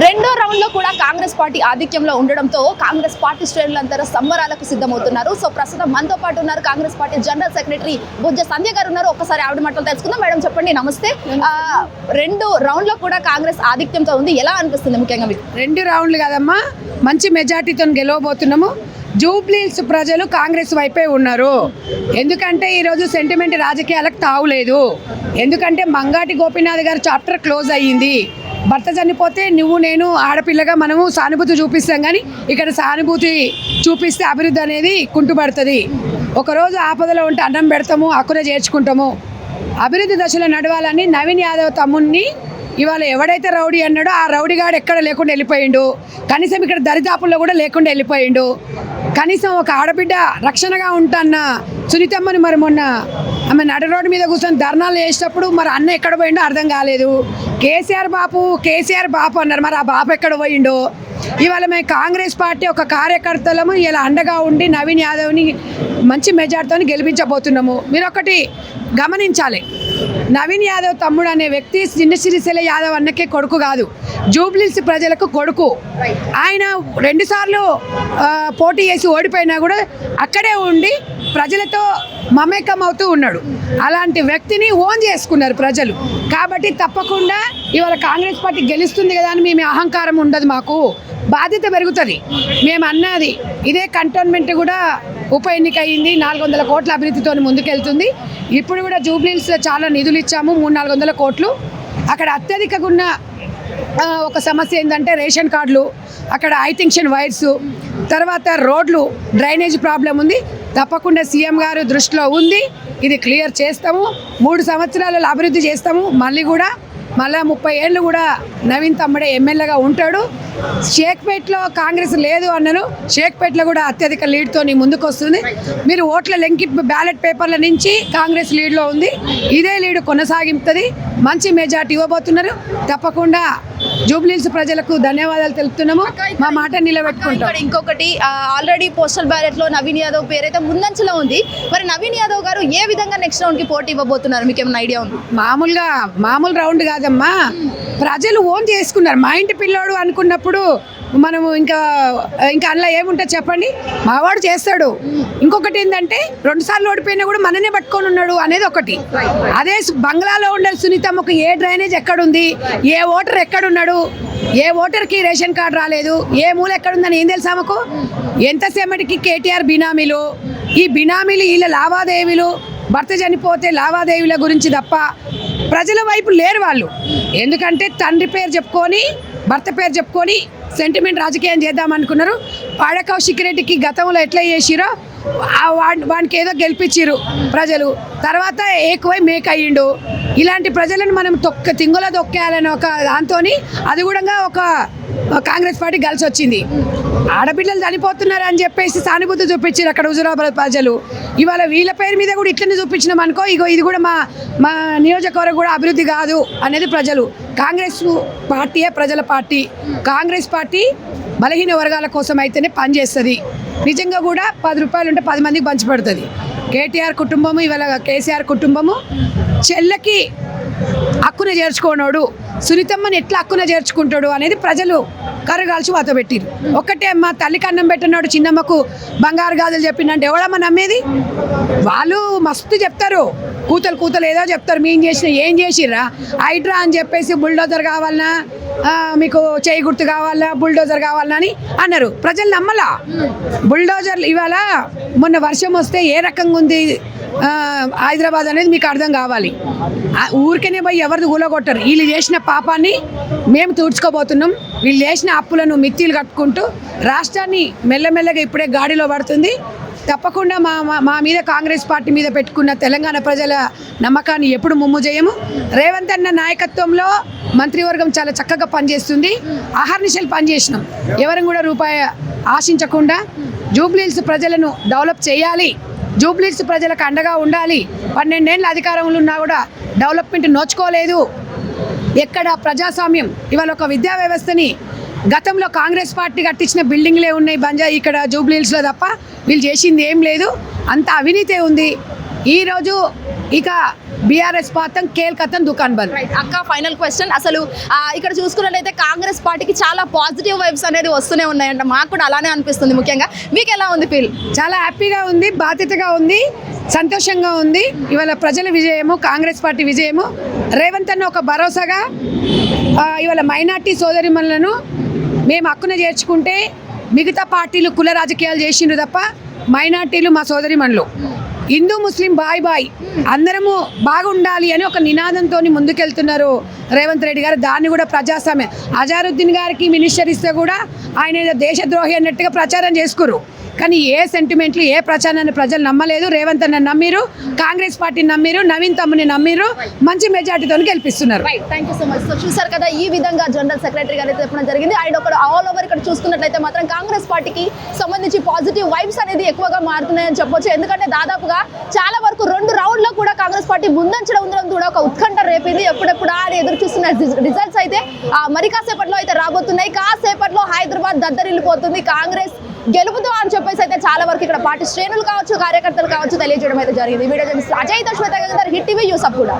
రెండో రౌండ్లో కూడా కాంగ్రెస్ పార్టీ ఆధిక్యంలో ఉండడంతో కాంగ్రెస్ పార్టీ శ్రేణులందరూ సంబరాలకు సిద్ధమవుతున్నారు. సో ప్రస్తుతం మనతో పాటు ఉన్నారు Congress party general secretary Bujja Sandhya గారు ఉన్నారు. ఒకసారి ఆవిడ మాటలు తెలుసుకుందాం. మేడం చెప్పండి. నమస్తే. రెండు రౌండ్లో కూడా కాంగ్రెస్ ఆధిక్యంతో ఉంది. ఎలా అనిపిస్తుంది ముఖ్యంగా మీకు? రెండు రౌండ్లు కదమ్మా. మంచి మెజార్టీతో గెలవబోతున్నాము. జూబ్లీస్ ప్రజలు కాంగ్రెస్ వైపే ఉన్నారు. ఎందుకంటే ఈరోజు సెంటిమెంట్ రాజకీయాలకు తావులేదు. ఎందుకంటే మంగాటి గోపీనాథ్ గారు చాప్టర్ క్లోజ్ అయ్యింది. భర్త చనిపోతే నువ్వు నేను ఆడపిల్లగా మనము సానుభూతి చూపిస్తాం కానీ ఇక్కడ సానుభూతి చూపిస్తే అభివృద్ధి అనేది కుంటుపడుతుంది. ఒకరోజు ఆపదలో ఉంటే అన్నం పెడతాము అక్కున చేర్చుకుంటాము. అభివృద్ధి దశలో నడవాలని నవీన్ యాదవ్ తమ్ముణ్ణి ఇవాళ ఎవడైతే రౌడీ అన్నాడో ఆ రౌడీగాడు ఎక్కడ లేకుండా వెళ్ళిపోయిండు. కనీసం ఇక్కడ దరిదాపుల్లో కూడా లేకుండా వెళ్ళిపోయిండు. కనీసం ఒక ఆడబిడ్డ రక్షణగా ఉంటాన్న సునీతమ్మని మరి మొన్న ఆమె నడ రోడ్డు మీద కూర్చొని ధర్నాలు చేసేటప్పుడు మరి అన్న ఎక్కడ పోయిండో అర్థం కాలేదు. కేసీఆర్ బాపు కేసీఆర్ బాపు అన్నారు. మరి ఆ బాపు ఎక్కడ పోయిండో? ఇవాళ మేము కాంగ్రెస్ పార్టీ ఒక కార్యకర్తలము ఇలా అండగా ఉండి నవీన్ యాదవ్ని మంచి మెజార్టీతో గెలిపించబోతున్నాము. మీరు ఒకటి గమనించాలి. నవీన్ యాదవ్ తమ్ముడు అనే వ్యక్తి చిన్న సిరిసిల్ల యాదవ్ అన్నకే కొడుకు కాదు. జూబ్లీస్ ప్రజలకు కొడుకు. ఆయన రెండుసార్లు పోటీ చేసి ఓడిపోయినా కూడా అక్కడే ఉండి ప్రజలతో మమేకం అవుతూ ఉన్నాడు. అలాంటి వ్యక్తిని ఓన్ చేసుకున్నారు ప్రజలు. కాబట్టి తప్పకుండా ఇవాళ కాంగ్రెస్ పార్టీ గెలుస్తుంది కదా అని మేము అహంకారం ఉండదు మాకు. బాధ్యత పెరుగుతుంది. మేము అన్నది ఇదే కంటోన్మెంట్ కూడా ఉప ఎన్నిక అయింది నాలుగు వందల కోట్ల అభివృద్ధితో ముందుకెళ్తుంది. ఇప్పుడు కూడా జూబ్లీస్లో చాలా నిధులు ఇచ్చాము మూడు నాలుగు వందల కోట్లు. అక్కడ అత్యధికంగా ఉన్న ఒక సమస్య ఏంటంటే రేషన్ కార్డులు అక్కడ ఐటింక్షన్ వైర్స్ తర్వాత రోడ్లు డ్రైనేజ్ ప్రాబ్లం ఉంది. తప్పకుండా సీఎం గారు దృష్టిలో ఉంది. ఇది క్లియర్ చేస్తాము. మూడు సంవత్సరాలలో అభివృద్ధి చేస్తాము. మళ్ళీ కూడా మళ్ళా ముప్పై ఏళ్ళు కూడా నవీన్ తమ్ముడే ఎమ్మెల్యేగా ఉంటాడు. షేక్పేట్లో కాంగ్రెస్ లేదు అన్నను షేక్పేట్లో కూడా అత్యధిక లీడ్తో ముందుకు వస్తుంది మీరు ఓట్ల లెంకి బ్యాలెట్ పేపర్ల నుంచి కాంగ్రెస్ లీడ్లో ఉంది. ఇదే లీడ్ కొనసాగింపుతుంది మంచి మెజార్టీ ఇవ్వబోతున్నారు. తప్పకుండా జూబ్లీల్స్ ప్రజలకు ధన్యవాదాలు తెలుపుతున్నాము. మా మాట నిలబెట్టుకుంటాం. ఇంకొకటి ఆల్రెడీ పోస్టల్ బ్యాలెట్లో నవీన్ యాదవ్ పేరైతే ముందంచలో ఉంది. మరి నవీన్ యాదవ్ గారు ఏ విధంగా నెక్స్ట్ రౌండ్కి పోటీ ఇవ్వబోతున్నారు? మీకు ఏమైనా ఐడియా ఉంది? మామూలుగా మామూలు రౌండ్ కాదమ్మా. ప్రజలు ఓన్ చేసుకున్నారు. మా ఇంటి పిల్లోడు అనుకున్నప్పుడు మనము ఇంకా ఇంకా అందులో ఏముంటుంది చెప్పండి? మావాడు చేస్తాడు. ఇంకొకటి ఏంటంటే రెండు సార్లు ఓడిపోయినా కూడా మననే పట్టుకొని ఉన్నాడు అనేది ఒకటి. అదే బంగ్లాలో ఉండే సునీతమ్మకు ఏ డ్రైనేజ్ ఎక్కడుంది? ఏ ఓటర్ ఎక్కడున్నాడు? ఏ ఓటర్కి రేషన్ కార్డు రాలేదు? ఏ మూల ఎక్కడుందని ఏం తెలుసా మాకు ఎంతసేపటికి కేటీఆర్ బినామీలు? ఈ బినామీలు వీళ్ళ లావాదేవీలు భర్త చనిపోతే లావాదేవీల గురించి తప్ప ప్రజల వైపు లేరు వాళ్ళు. ఎందుకంటే తండ్రి పేరు చెప్పుకొని భర్త పేరు చెప్పుకొని సెంటిమెంట్ రాజకీయం చేద్దాం అనుకున్నారు పాడ కౌశిక్ రెడ్డికి గతంలో ఎట్లా చేసిరో వానికి ఏదో గెలిపించారు ప్రజలు. తర్వాత ఏకువై మేక్ అయ్యిండు. ఇలాంటి ప్రజలను మనం తొక్క తింగుల తొక్కేయాలని ఒక దాంతో అది కూడా ఒక కాంగ్రెస్ పార్టీ కలిసి వచ్చింది ఆడపిల్లలు చనిపోతున్నారు అని చెప్పేసి సానుభూతి చూపించారు అక్కడ హుజురాబాద్ ప్రజలు. ఇవాళ వీళ్ళ పేరు మీద కూడా ఇట్లనే చూపించినాం అనుకో ఇగో ఇది కూడా మా మా నియోజకవర్గం కూడా అభివృద్ధి కాదు అనేది ప్రజలు. కాంగ్రెస్ పార్టీయే ప్రజల పార్టీ. కాంగ్రెస్ పార్టీ బలహీన వర్గాల కోసం అయితేనే పనిచేస్తుంది. నిజంగా కూడా పది రూపాయలు ఉంటే పది మందికి పంచిపెడుతుంది కేటీఆర్ కుటుంబము ఇవాళ కేసీఆర్ కుటుంబము చెల్లకి హక్కుని చేర్చుకోనోడు సునీతమ్మని ఎట్లా హక్కున చేర్చుకుంటాడు అనేది ప్రజలు కర్రగాల్చి వాత పెట్టిరు. ఒక్కటే మా తల్లికి అన్నం పెట్టినాడు చిన్నమ్మకు బంగారు గాజులు చెప్పిందంటే ఎవడమ్మ నమ్మేది? వాళ్ళు మస్తు చెప్తారు. కూతలు కూతలు ఏదో చెప్తారు మేము చేసిన ఏం చేసిర్రా? హైడ్రా అని చెప్పేసి బుల్డోజర్ కావాలనా? మీకు చేయి గుర్తు కావాలా బుల్డోజర్ కావాలనా? అని అన్నారు. ప్రజలు నమ్మలా. బుల్డోజర్లు ఇవాళ మొన్న వర్షం వస్తే ఏ రకంగా ఉంది? హైదరాబాద్ అనేది మీకు అర్థం కావాలి. ఆ ఊరికనే పోయి ఎవరిది కూలగొట్టరు వీళ్ళు చేసిన పాపాన్ని మేము తూడ్చుకోబోతున్నాం. వీళ్ళు చేసిన అప్పులను మిత్తిలు కట్టుకుంటూ రాష్ట్రాన్ని మెల్లమెల్లగా ఇప్పుడే గాడిలో పడుతుంది. తప్పకుండా మా మా- మీద కాంగ్రెస్ పార్టీ మీద పెట్టుకున్న తెలంగాణ ప్రజల నమ్మకాన్ని ఎప్పుడు ముమ్ము చేయము. రేవంత్ అన్న నాయకత్వంలో మంత్రివర్గం చాలా చక్కగా పనిచేస్తుంది. అహర్నిశలు పనిచేసినాం. ఎవరిని కూడా రూపాయి ఆశించకుండా జూబ్లీల్స్ ప్రజలను డెవలప్ చేయాలి. జూబ్లీస్ ప్రజలకు అండగా ఉండాలి. పన్నెండేళ్ళ అధికారంలో ఉన్నా కూడా డెవలప్మెంట్ నోచుకోలేదు. ఎక్కడ ప్రజాస్వామ్యం? ఇవాళ ఒక విద్యా వ్యవస్థని గతంలో కాంగ్రెస్ పార్టీ కట్టించిన బిల్డింగ్లే ఉన్నాయి బంజా ఇక్కడ జూబ్లీహిల్స్లో తప్ప. వీళ్ళు చేసింది ఏం లేదు. అంత అవినీతే ఉంది. ఈరోజు ఇక బీఆర్ఎస్ పాతం కేల్ కథం దుకాన్ బంద్. అక్క ఫైనల్ క్వశ్చన్ అసలు ఇక్కడ చూసుకున్నట్లయితే కాంగ్రెస్ పార్టీకి చాలా పాజిటివ్ వైబ్స్ అనేది వస్తూనే ఉన్నాయంట. మాకు కూడా అలానే అనిపిస్తుంది ముఖ్యంగా. మీకు ఎలా ఉంది ఫీల్ చాలా హ్యాపీగా ఉంది బాధ్యతగా ఉంది సంతోషంగా ఉంది. ఇవాళ ప్రజల విజయము కాంగ్రెస్ పార్టీ విజయము. రేవంత్ అన్న ఒక భరోసాగా ఇవాళ మైనార్టీ సోదరిమణులను మేము హక్కున చేర్చుకుంటే మిగతా పార్టీలు కుల రాజకీయాలు చేసిండ్రు తప్ప మైనార్టీలు మా సోదరిమణులు. హిందూ ముస్లిం బాయ్ బాయ్. అందరము బాగుండాలి అని ఒక నినాదంతో ముందుకెళ్తున్నారు రేవంత్ రెడ్డి గారు. దాన్ని కూడా ప్రజాస్వామ్యం. అజారుద్దీన్ గారికి మినిస్టర్ ఇస్తే కూడా ఆయన దేశద్రోహి అన్నట్టుగా ప్రచారం చేసుకురు కానీ ఏ సెంటిమెంట్లు ఏ ప్రచారాన్ని ప్రజలు నమ్మలేదు. రేవంత్ అన్న నమ్మిరు కాంగ్రెస్ పార్టీని నమ్మిరు నవీన్ తమ్ముని నమ్మిరు మంచి మెజార్టీతో గెలిపిస్తున్నారు. Thank you so much so చూసారు కదా ఈ విధంగా జనరల్ సెక్రటరీ గారు అయితే చెప్పడం జరిగింది. అండ్ ఒక ఆల్ ఓవర్ ఇక్కడ చూసుకున్నట్లయితే మాత్రం కాంగ్రెస్ పార్టీకి సంబంధించి పాజిటివ్ వైబ్స్ అనేది ఎక్కువగా మారుతున్నాయని చెప్పొచ్చు. ఎందుకంటే దాదాపుగా చాలా వరకు రెండు రౌండ్లో కూడా కాంగ్రెస్ పార్టీ ముందంచడం ఉండడం కూడా ఒక ఉత్కంఠ రేపింది. ఎప్పుడెప్పుడు అని ఎదురు చూస్తున్న రిజల్ట్స్ అయితే ఆ, మరి కాసేపట్లో అయితే రాబోతున్నాయి. కాసేపట్లో హైదరాబాద్ దద్దరిల్లిపోతుంది. కాంగ్రెస్ గెలుపుతో అని చెప్పేసి అయితే చాలా వరకు ఇక్కడ పార్టీ శ్రేణులు కావచ్చు కార్యకర్తలు కావచ్చు తెలియజేయడం అయితే జరిగింది. వీడియో చూసి అజయ్తో శ్వేత హిట్ టీవీ యూసప్ కూడా.